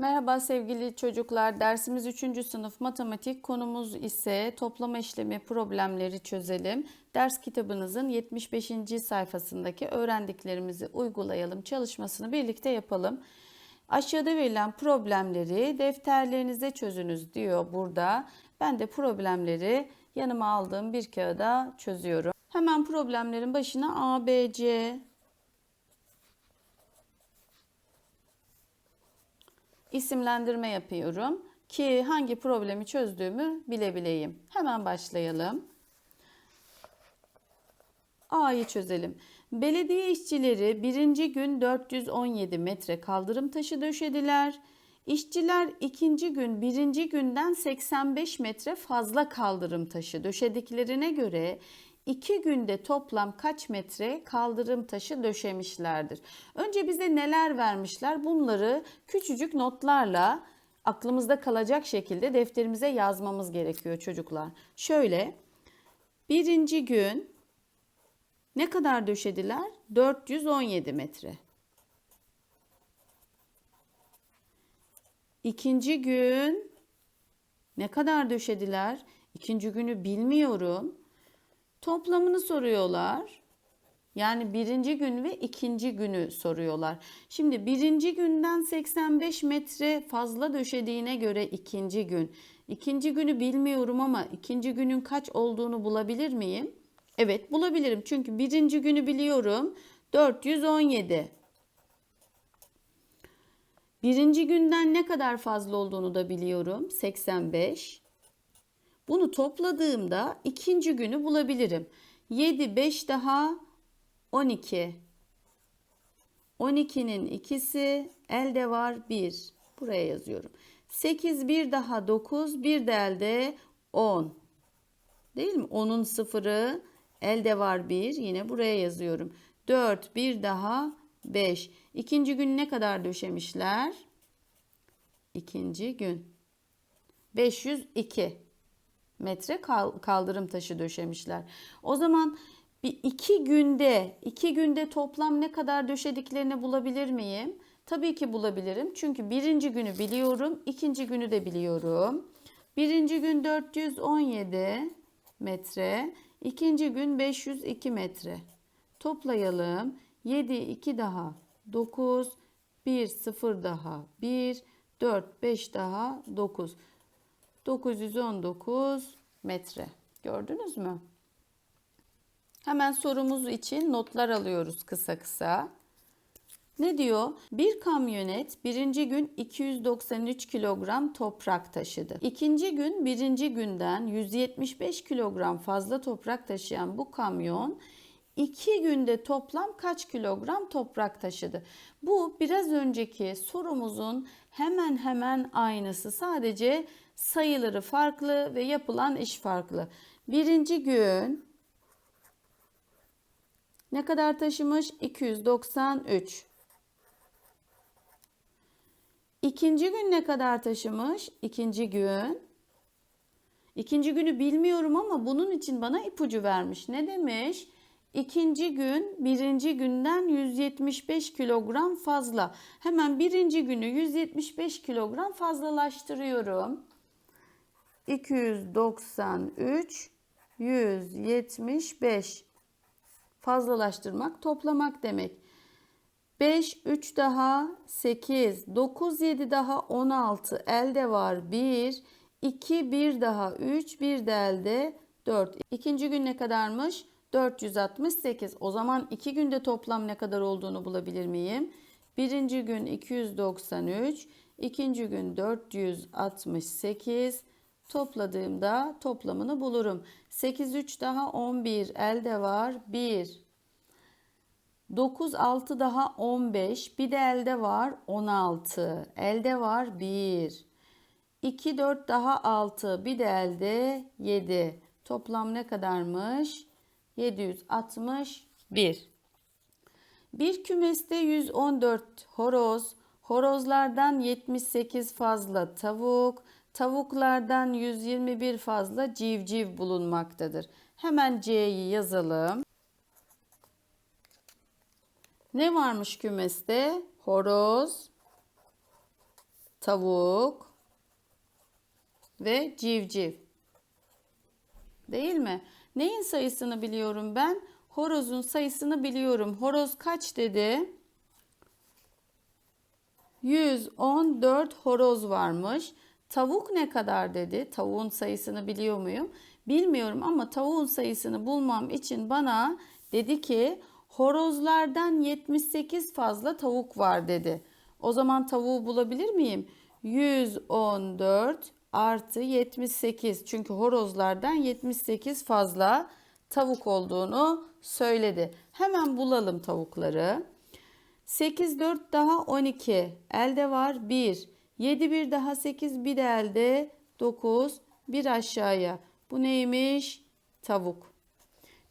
Merhaba sevgili çocuklar. Dersimiz 3. sınıf matematik. Konumuz ise toplama işlemi problemleri çözelim. Ders kitabınızın 75. sayfasındaki öğrendiklerimizi uygulayalım çalışmasını birlikte yapalım. Aşağıda verilen problemleri defterlerinize çözünüz diyor burada. Ben de problemleri yanıma aldığım bir kağıda çözüyorum. Hemen problemlerin başına A, B, C, isimlendirme yapıyorum ki hangi problemi çözdüğümü bilebileyim. Hemen başlayalım. A'yı çözelim. Belediye işçileri birinci gün 417 metre kaldırım taşı döşediler. İşçiler ikinci gün birinci günden 85 metre fazla kaldırım taşı döşediklerine göre iki günde toplam kaç metre kaldırım taşı döşemişlerdir? Önce bize neler vermişler? Bunları küçücük notlarla aklımızda kalacak şekilde defterimize yazmamız gerekiyor çocuklar. Şöyle birinci gün ne kadar döşediler? 417 metre. İkinci gün ne kadar döşediler? İkinci günü bilmiyorum. Toplamını soruyorlar. Yani birinci gün ve ikinci günü soruyorlar. Şimdi birinci günden 85 metre fazla döşediğine göre ikinci gün. İkinci günü bilmiyorum ama ikinci günün kaç olduğunu bulabilir miyim? Evet bulabilirim çünkü birinci günü biliyorum. 417. Birinci günden ne kadar fazla olduğunu da biliyorum. 85. Bunu topladığımda ikinci günü bulabilirim. 7, 5 daha 12. 12'nin ikisi elde var 1. Buraya yazıyorum. 8, 1 daha 9, 1 de elde 10. Değil mi? 10'un sıfırı elde var 1. Yine buraya yazıyorum. 4, 1 daha 5. İkinci gün ne kadar döşemişler? İkinci gün. 502 metre kaldırım taşı döşemişler. O zaman bir iki günde, iki günde toplam ne kadar döşediklerini bulabilir miyim? Tabii ki bulabilirim. Çünkü birinci günü biliyorum, ikinci günü de biliyorum. Birinci gün 417 metre, ikinci gün 502 metre. Toplayalım. 7, 2 daha 9, 1, 0 daha 1, 4, 5 daha 9. 919 metre. Gördünüz mü? Hemen sorumuz için notlar alıyoruz kısa kısa. Ne diyor? Bir kamyonet birinci gün 293 kilogram toprak taşıdı. İkinci gün birinci günden 175 kilogram fazla toprak taşıyan bu kamyon iki günde toplam kaç kilogram toprak taşıdı? Bu biraz önceki sorumuzun hemen hemen aynısı. Sadece sayıları farklı ve yapılan iş farklı. Birinci gün ne kadar taşımış? 293. İkinci gün ne kadar taşımış? İkinci gün. İkinci günü bilmiyorum ama bunun için bana ipucu vermiş. Ne demiş? İkinci gün birinci günden 175 kilogram fazla. Hemen birinci günü 175 kilogram fazlalaştırıyorum. 293 175 fazlalaştırmak toplamak demek. 5 3 daha 8 9 7 daha 16 elde var 1 2 1 daha 3 1 de elde 4. İkinci gün ne kadarmış? 468. O zaman iki günde toplam ne kadar olduğunu bulabilir miyim? Birinci gün 293, ikinci gün 468. Topladığımda toplamını bulurum. 8, 3 daha 11. Elde var 1. 9, 6 daha 15. Bir de elde var 16. Elde var 1. 2, 4 daha 6. Bir de elde 7. Toplam ne kadarmış? 761. Bir kümeste 114 horoz, horozlardan 78 fazla tavuk, tavuklardan 121 fazla civciv bulunmaktadır. Hemen C'yi yazalım. Ne varmış kümeste? Horoz, tavuk ve civciv. Değil mi? Neyin sayısını biliyorum ben? Horozun sayısını biliyorum. Horoz kaç dedi? 114 horoz varmış. Tavuk ne kadar dedi? Tavuğun sayısını biliyor muyum? Bilmiyorum ama tavuğun sayısını bulmam için bana dedi ki horozlardan 78 fazla tavuk var dedi. O zaman tavuğu bulabilir miyim? 114 artı 78 çünkü horozlardan 78 fazla tavuk olduğunu söyledi. Hemen bulalım tavukları. 8 4 daha 12 elde var 1 7 1 daha 8 bir de elde 9 bir aşağıya bu neymiş tavuk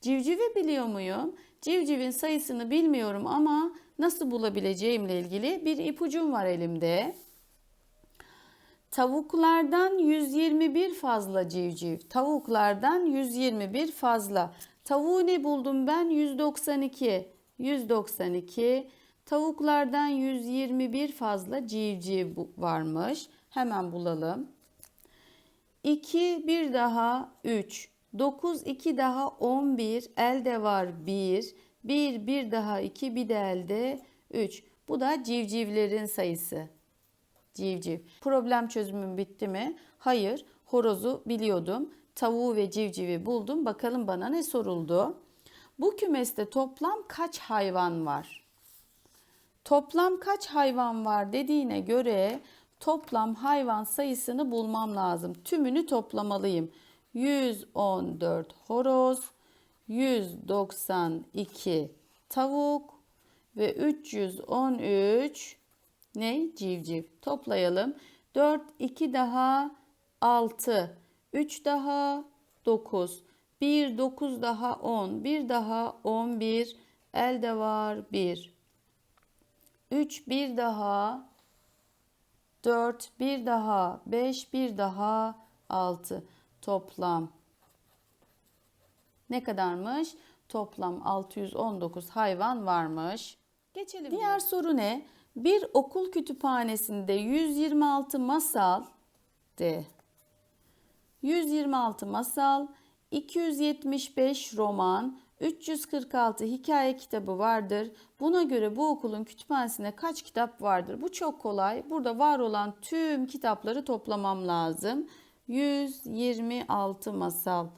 civcivi biliyor muyum civcivin sayısını bilmiyorum ama nasıl bulabileceğimle ilgili bir ipucum var elimde Tavuklardan 121 fazla civciv. Tavuklardan 121 fazla. Tavuğu ne buldum ben? 192. 192. Tavuklardan 121 fazla civciv varmış. Hemen bulalım. 2 bir daha 3. 9 2 daha 11. Elde var 1. 1 bir daha 2 bir de elde 3. Bu da civcivlerin sayısı civciv. Problem çözümüm bitti mi? Hayır. Horozu biliyordum. Tavuğu ve civcivi buldum. Bakalım bana ne soruldu? Bu kümeste toplam kaç hayvan var? Toplam kaç hayvan var dediğine göre toplam hayvan sayısını bulmam lazım. Tümünü toplamalıyım. 114 horoz, 192 tavuk ve 313 ne? Civciv. Toplayalım. 4, 2 daha 6, 3 daha 9, 1, 9 daha 10, 1 daha 11, elde var 1. 3, 1 daha 4, 1 daha 5, 1 daha 6. Toplam ne kadarmış? Toplam 619 hayvan varmış. Geçelim. Diğer soru ne? Bir okul kütüphanesinde 126 masal de 126 masal, 275 roman, 346 hikaye kitabı vardır. Buna göre bu okulun kütüphanesinde kaç kitap vardır? Bu çok kolay. Burada var olan tüm kitapları toplamam lazım. 126 masal,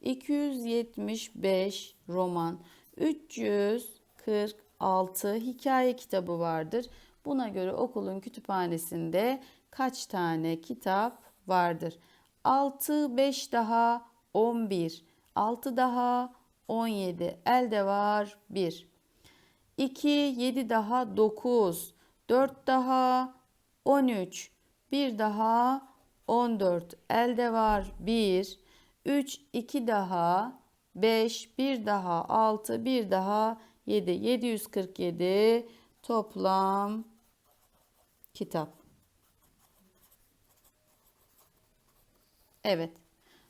275 roman, 346 hikaye kitabı vardır. Buna göre okulun kütüphanesinde kaç tane kitap vardır? 6, 5 daha 11, 6 daha 17, elde var 1. 2, 7 daha 9, 4 daha 13, 1 daha 14, elde var 1. 3, 2 daha 5, 1 daha 6, 1 daha 7, 747 toplam kitap. Evet.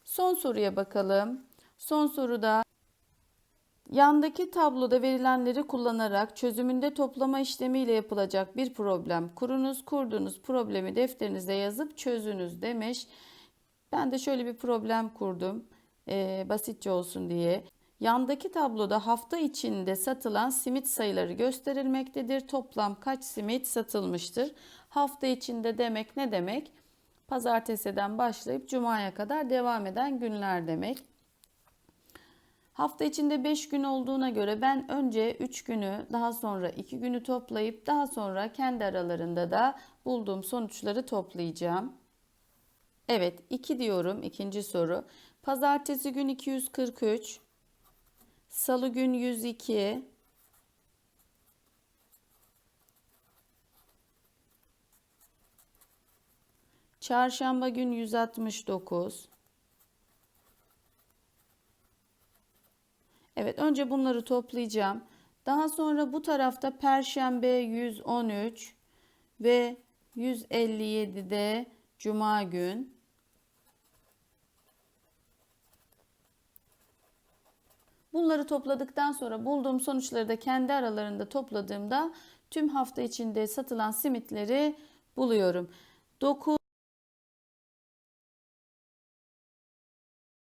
Son soruya bakalım. Son soruda yandaki tabloda verilenleri kullanarak çözümünde toplama işlemiyle yapılacak bir problem kurunuz. Kurduğunuz problemi defterinize yazıp çözünüz demiş. Ben de şöyle bir problem kurdum. Ee, basitçe olsun diye. Yandaki tabloda hafta içinde satılan simit sayıları gösterilmektedir. Toplam kaç simit satılmıştır? Hafta içinde demek ne demek? Pazartesiden başlayıp cumaya kadar devam eden günler demek. Hafta içinde 5 gün olduğuna göre ben önce 3 günü, daha sonra 2 günü toplayıp daha sonra kendi aralarında da bulduğum sonuçları toplayacağım. Evet, 2 diyorum ikinci soru. Pazartesi gün 243, Salı gün 102. Çarşamba gün 169. Evet önce bunları toplayacağım. Daha sonra bu tarafta Perşembe 113 ve 157'de Cuma gün. Bunları topladıktan sonra bulduğum sonuçları da kendi aralarında topladığımda tüm hafta içinde satılan simitleri buluyorum. 9